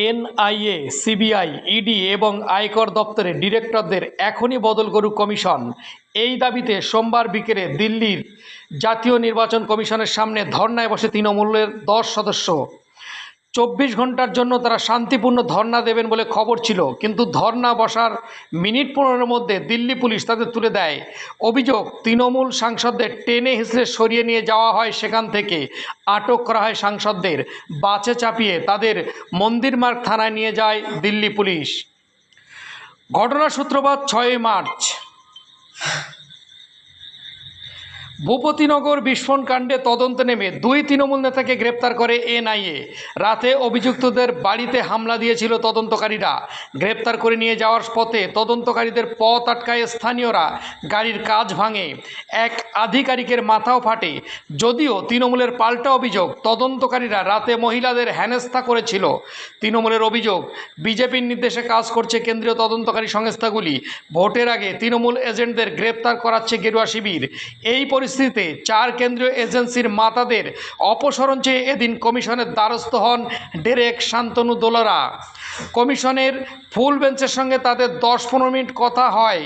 NIA, CBI, ED এবং আয়কর দপ্তরের ডিরেক্টরদের এখনই বদল করুক কমিশন। এই দাবিতে সোমবার বিকেলে দিল্লির জাতীয় নির্বাচন কমিশনের সামনে ধর্নায় বসে তৃণমূলের দশ সদস্য। চব্বিশ ঘণ্টার জন্য তারা শান্তিপূর্ণ ধর্না দেবেন বলে খবর ছিল। কিন্তু ধর্না বসার মিনিট পনেরোর মধ্যে দিল্লি পুলিশ তাদের তুলে দেয়। অভিযোগ, তৃণমূল সাংসদদের টেনে হিসড়ে সরিয়ে নিয়ে যাওয়া হয় সেখান থেকে। আটক করা হয় সাংসদদের। বাসে চাপিয়ে তাদের মন্দিরমার্গ থানায় নিয়ে যায় দিল্লি পুলিশ। ঘটনার সূত্রপাত ছয়ই মার্চ। ভূপতিনগর বিস্ফোরণ কাণ্ডে তদন্ত নেমে দুই তৃণমূল নেতাকে গ্রেপ্তার করে এনআইএ। রাতে অভিযুক্তদের বাড়িতে হামলা দিয়েছিল তদন্তকারীরা। গ্রেপ্তার করে নিয়ে যাওয়ার পথে তদন্তকারীদের পথ আটকায় স্থানীয়রা। গাড়ির কাজ ভাঙে। এক আধিকারিকের মাথাও ফাটে। যদিও তৃণমূলের পাল্টা অভিযোগ তদন্তকারীরা রাতে মহিলাদের হেনস্থা করেছিল। তৃণমূলের অভিযোগ, বিজেপির নির্দেশে কাজ করছে কেন্দ্রীয় তদন্তকারী সংস্থাগুলি। ভোটের আগে তৃণমূল এজেন্টদের গ্রেপ্তার করাচ্ছে গেরুয়া শিবির। এই পরিস্থিতিতে চার কেন্দ্রীয় এজেন্সির মাতাদের অপসরণ চেয়ে এদিন কমিশনের দ্বারস্থ হন ডেরেক শান্তনু দোলরা। কমিশনের ফুল বেঞ্চের সঙ্গে তাদের দশ পনেরো মিনিট কথা হয়।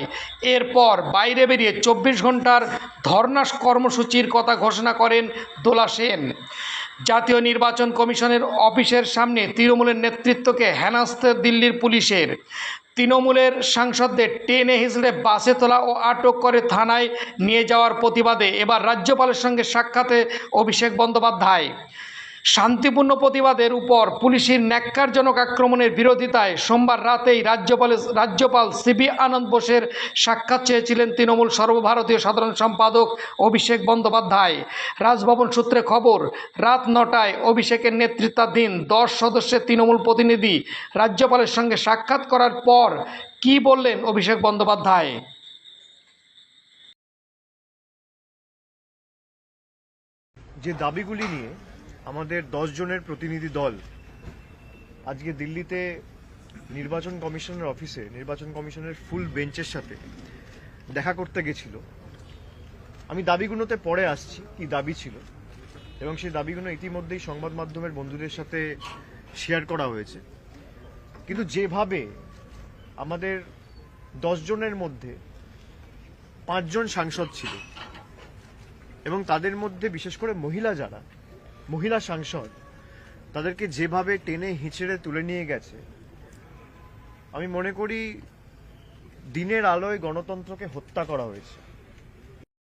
এরপর বাইরে বেরিয়ে চব্বিশ ঘণ্টার ধর্ণা কর্মসূচির কথা ঘোষণা করেন দোলা সেন। জাতীয় নির্বাচন কমিশনের অফিসের সামনে তৃণমূলের নেতৃত্বকে হেনাস্তে দিল্লির পুলিশের। তৃণমূলের সাংসদদের টেনে হিসড়ে বাসে তোলা ও আটক করে থানায় নিয়ে যাওয়ার প্রতিবাদে এবার রাজ্যপালের সঙ্গে সাক্ষাতে অভিষেক বন্দ্যোপাধ্যায়। শান্তিপূর্ণ প্রতিবাদের উপর পুলিশের ন্যাক্কারজনক আক্রমণের বিরোধিতায় সোমবার রাতেই রাজ্যপালের রাজ্যপাল সিবি আনন্দ বোসের সাক্ষাৎ চেয়েছিলেন তৃণমূল সর্বভারতীয় সাধারণ সম্পাদক অভিষেক বন্দ্যোপাধ্যায়। রাজভবন সূত্রে খবর, রাত নটায় অভিষেকের নেতৃত্বাধীন দশ সদস্যের তৃণমূল প্রতিনিধি রাজ্যপালের সঙ্গে সাক্ষাৎ করার পর কি বললেন অভিষেক বন্দ্যোপাধ্যায়? যে দাবিগুলি নিয়ে আমাদের দশ জনের প্রতিনিধি দল আজকে দিল্লিতে নির্বাচন কমিশনের অফিসে, নির্বাচন কমিশনের ফুল বেঞ্চের সাথে দেখা করতে গেছিল। আমি দাবিগুলোতে পরে আসছি, কি দাবি ছিল, এবং সেই দাবিগুলো ইতিমধ্যেই সংবাদ মাধ্যমের বন্ধুদের সাথে শেয়ার করা হয়েছে। কিন্তু যেভাবে আমাদের জনের মধ্যে পাঁচজন সাংসদ ছিল, এবং তাদের মধ্যে বিশেষ করে মহিলা যারা মহিলা সাংসদ, তাদেরকে যেভাবে টেনে হিঁচড়ে তুলে নিয়ে গেছে, আমি মনে করি দিনের আলোয় গণতন্ত্রকে হত্যা করা হয়েছে।